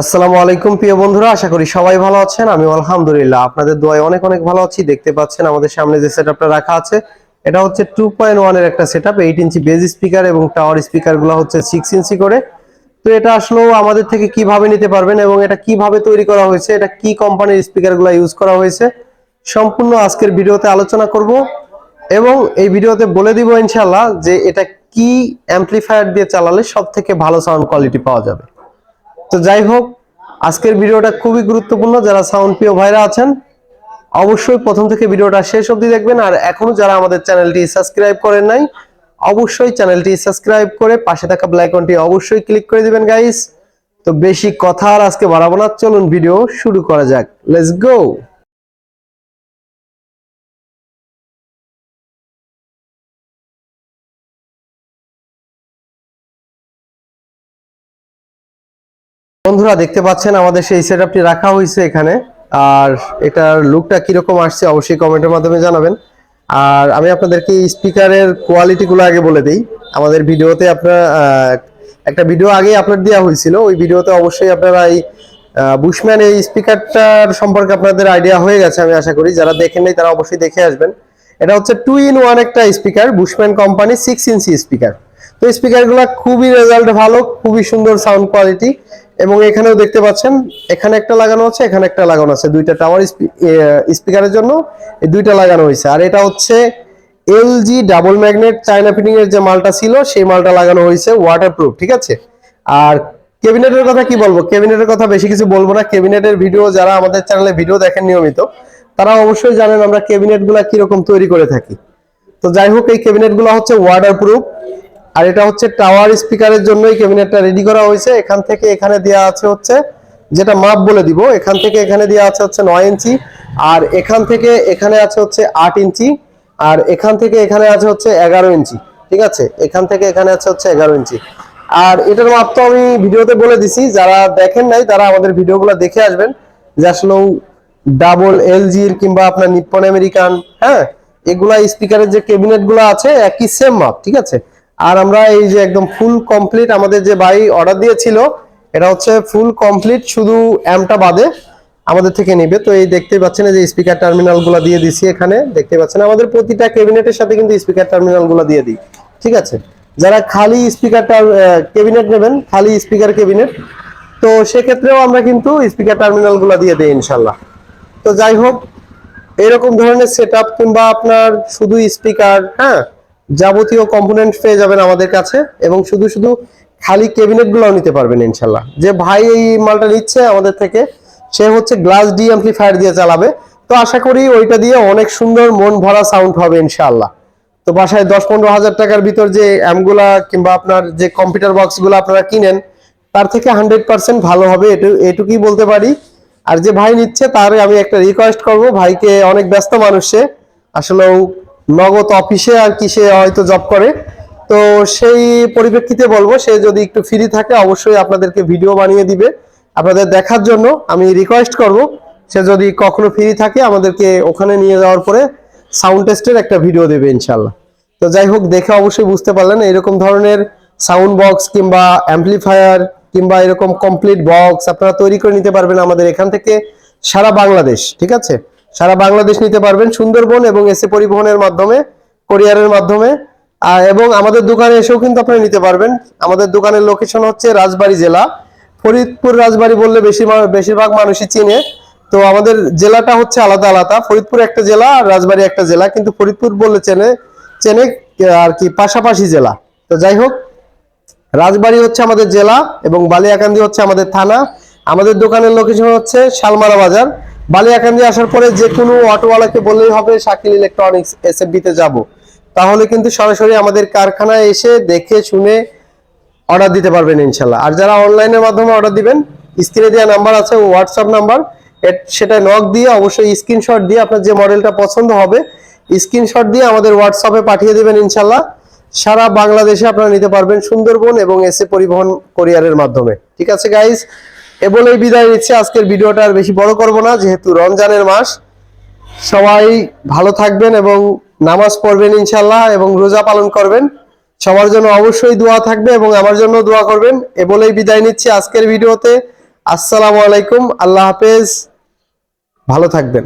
আসসালামু আলাইকুম, প্রিয় বন্ধুরা, আশা করি সবাই ভালো আছেন। আমি আলহামদুলিল্লাহ, আপনাদের দোয়ায় অনেক অনেক ভালো আছি। দেখতে পাচ্ছেন আমাদের সামনে যে সেটআপটা রাখা আছে, এটা হচ্ছে টু পয়েন্ট ওয়ানের একটা setup eight inch bass speaker এবং টাওয়ার স্পিকারগুলো হচ্ছে সিক্স ইঞ্চি করে। তো এটা আসলেও আমাদের থেকে কীভাবে নিতে পারবেন এবং এটা কীভাবে তৈরি করা হয়েছে, এটা কি কোম্পানির স্পিকারগুলো ইউজ করা হয়েছে, সম্পূর্ণ আজকের ভিডিওতে আলোচনা করব। এবং এই ভিডিওতে বলে দিব ইনশাল্লাহ যে এটা কি অ্যাম্পলিফায়ার দিয়ে চালালে সব থেকে ভালো সাউন্ড কোয়ালিটি পাওয়া যাবে। তো যাই হোক, আজকের ভিডিওটা খুবই গুরুত্বপূর্ণ। যারা সাউন্ড প্রিয় ভাইরা আছেন, অবশ্যই প্রথম থেকে ভিডিওটা শেষ অবধি দেখবেন। আর এখনও যারা আমাদের চ্যানেলটি সাবস্ক্রাইব করেন নাই, অবশ্যই চ্যানেলটি সাবস্ক্রাইব করে পাশে থাকা ব্ল্যাক আইকনটি অবশ্যই ক্লিক করে দিবেন গাইস তো বেশি কথা আর আজকে বাড়াবো না। চলুন ভিডিও শুরু করা যাক। লেটস গো বন্ধুরা দেখতে পাচ্ছেন, আমাদের সেই সেটআপটি রাখা হয়েছে এখানে। আর এটার লুকটা কীরকম আসছে অবশ্যই কমেন্টের মাধ্যমে জানাবেন। আর আমি আপনাদেরকে স্পিকারের কোয়ালিটিগুলো আগে বলে দিই। আমাদের ভিডিওতে আপনার একটা ভিডিও আগে আপলোড দেওয়া হয়েছিল। ওই ভিডিওতে অবশ্যই আপনারা এই বুশম্যান এই স্পিকারটার সম্পর্কে আপনাদের আইডিয়া হয়ে গেছে আমি আশা করি। যারা দেখেন নাই, তারা অবশ্যই দেখে আসবেন। এটা হচ্ছে টু ইন ওয়ান একটা speaker Bushman company six inch speaker তো স্পিকারগুলো খুবই রেজাল্ট ভালো, খুবই সুন্দর সাউন্ড কোয়ালিটি এবং এখানেও দেখতে পাচ্ছেন, এখানে একটা লাগানো আছে, এখানে একটা লাগানো আছে। দুইটা টাওয়ার স্পিকারের জন্য এই দুইটা লাগানো হয়েছে। আর এটা হচ্ছে LG double magnet China fitting এর যে মালটা ছিল, সেই মালটা লাগানো হয়েছে ওয়াটারপ্রুফ ঠিক আছে? আর ক্যাবিনেটের কথা কি বলব? ক্যাবিনেটের কথা বেশি কিছু বলব না। ক্যাবিনেটের ভিডিও যারা আমাদের চ্যানেলে ভিডিও দেখেন নিয়মিত, তারা অবশ্যই জানেন আমরা ক্যাবিনেটগুলা কীরকম তৈরি করে থাকি। তো যাই হোক, এই ক্যাবিনেটগুলো হচ্ছে ওয়াটারপ্রুফ আর এটা হচ্ছে টাওয়ার স্পিকারের জন্যই ক্যাবিনেটটা রেডি করা হয়েছে। এখান থেকে এখানে দেওয়া আছে হচ্ছে, যেটা মাপ বলে দিব, এখান থেকে এখানে দেওয়া আছে হচ্ছে নয় ইঞ্চি, আর এখান থেকে এখানে আছে হচ্ছে আট ইঞ্চি, আর এখান থেকে এখানে আছে হচ্ছে এগারো ইঞ্চি, ঠিক আছে? এখান থেকে এখানে আছে হচ্ছে এগারো ইঞ্চি। আর এটার মাপ তো আমি ভিডিওতে বলে দিছি, যারা দেখেন নাই তারা আমাদের ভিডিওগুলো দেখে আসবেন, যে আসলেও ডাবল এলজির কিংবা আপনার নিপ্পন আমেরিকান হ্যাঁ? এগুলা স্পিকারের যে ক্যাবিনেটগুলো আছে, একই সেম মাপ ঠিক আছে? আর আমরা এই যে একদম ফুল কমপ্লিট আমাদের যে ভাই অর্ডার দিয়েছিল, এটা হচ্ছে ফুল কমপ্লিট শুধু অ্যামটা বাদে আমাদের থেকে নেবে। তো এই দেখতে পাচ্ছেন যে স্পিকার টার্মিনালগুলো দিয়ে দিছি এখানে। দেখতে পাচ্ছেন আমাদের প্রতিটা ক্যাবিনেটের সাথে কিন্তু স্পিকার টার্মিনালগুলো দিয়ে দিই। ঠিক আছে? যারা খালি স্পিকারটা ক্যাবিনেট নেবেন, খালি স্পিকার ক্যাবিনেট তো সেক্ষেত্রেও আমরা কিন্তু স্পিকার টার্মিনালগুলো দিয়ে দিই ইনশাল্লাহ। তো যাই হোক, এরকম ধরনের সেটআপ কিংবা আপনার শুধু স্পিকার হ্যাঁ যাবতীয় কম্পোনেন্ট পেয়ে যাবেন আমাদের কাছে এবং শুধু শুধু খালি ক্যাবিনেটগুলো নিতে পারবেন ইনশাল্লাহ যে ভাই এই মালটা নিচ্ছে আমাদের থেকে, সে হচ্ছে গ্লাস ডি অ্যাম্পলিফায়ার দিয়ে চালাবে। তো আশা করি ওইটা দিয়ে অনেক সুন্দর মন ভরা সাউন্ড হবে ইনশাল্লাহ তো বাসায় দশ পনেরো হাজার টাকার ভিতর যে অ্যামগুলা কিংবা আপনার যে কম্পিউটার বক্সগুলো আপনারা কিনেন, তার থেকে হান্ড্রেড পার্সেন্ট ভালো হবে, এটু, এটুকুই বলতে পারি। আর যে ভাই নিচ্ছে, তার আমি একটা রিকোয়েস্ট করব, ভাইকে অনেক ব্যস্ত মানুষ। আসলেও নগদ অফিসে আর কি সে হয়তো জব করে। তো সেই পরিপ্রেক্ষিতে বলব, সে যদি একটু ফ্রি থাকে, অবশ্যই আপনাদেরকে ভিডিও বানিয়ে দিবে। আপনাদের দেখার জন্য আমি রিকোয়েস্ট করব, সে যদি কখনো ফ্রি থাকে, আমাদেরকে ওখানে নিয়ে যাওয়ার পরে সাউন্ড টেস্টের একটা ভিডিও দেবে ইনশাল্লাহ তো যাই হোক, দেখে অবশ্যই বুঝতে পারলেন, এরকম ধরনের সাউন্ড বক্স কিংবা অ্যাম্পলিফায়ার কিংবা এরকম কমপ্লিট বক্স আপনারা তৈরি করে নিতে পারবেন আমাদের এখান থেকে সারা বাংলাদেশ, ঠিক আছে? সারা বাংলাদেশ নিতে পারবেন সুন্দরবন এবং এসে পরিবহনের মাধ্যমে কোরিয়ারের মাধ্যমে। এবং আমাদের দোকানে এসেও কিন্তু আপনারা নিতে পারবেন। আমাদের দোকানের লোকেশন হচ্ছে রাজবাড়ী জেলা। ফরিদপুর রাজবাড়ি বললে বেশি বেশিরভাগ মানুষই চিনে। তো আমাদের জেলাটা হচ্ছে আলাদা আলাদা। ফরিদপুর একটা জেলা আর রাজবাড়ি একটা জেলা। কিন্তু ফরিদপুর বললে চেনে চেনে আর কি পাশাপাশি জেলা। তো যাই হোক, রাজবাড়ি হচ্ছে আমাদের জেলা এবং বালিয়াকান্দি হচ্ছে আমাদের থানা। আমাদের দোকানের লোকেশন হচ্ছে শালমারা বাজার। বালিয়াকান্দি আসার পরে যে কোনো অটোওয়ালাকে বললেই হবে, শাকিল ইলেকট্রনিক্স এসএফবি তে যাব। তাহলে কিন্তু সরাসরি আমাদের কারখানায় এসে দেখে, শুনে অর্ডার দিতে পারবেন ইনশাল্লাহ। আর যারা অনলাইনের মাধ্যমে অর্ডার দিবেন, স্ক্রিনে দেওয়া নাম্বার আছে হোয়াটসঅ্যাপ নাম্বার সেটা নক দিয়ে অবশ্যই স্ক্রিনশট দিয়ে আপনার যে মডেলটা পছন্দ হবে স্ক্রিনশট দিয়ে আমাদের হোয়াটসঅ্যাপে পাঠিয়ে দেবেন ইনশাল্লাহ। সারা বাংলাদেশে আপনারা নিতে পারবেন সুন্দরবন এবং এসে পরিবহন কোরিয়ারের মাধ্যমে। ঠিক আছে গাইস এ বিদায় নিচ্ছে। আজকের ভিডিওটা আর বেশি বড় করব না, যেহেতু রমজানের মাস। সবাই ভালো থাকবেন এবং নামাজ পড়বেন ইনশাল্লাহ এবং রোজা পালন করবেন। সবার জন্য অবশ্যই দোয়া থাকবে এবং আমার জন্য দোয়া করবেন। এ বলেই বিদায় নিচ্ছি আজকের ভিডিওতে। আসসালামু আলাইকুম, আল্লাহ হাফেজ। ভালো থাকবেন।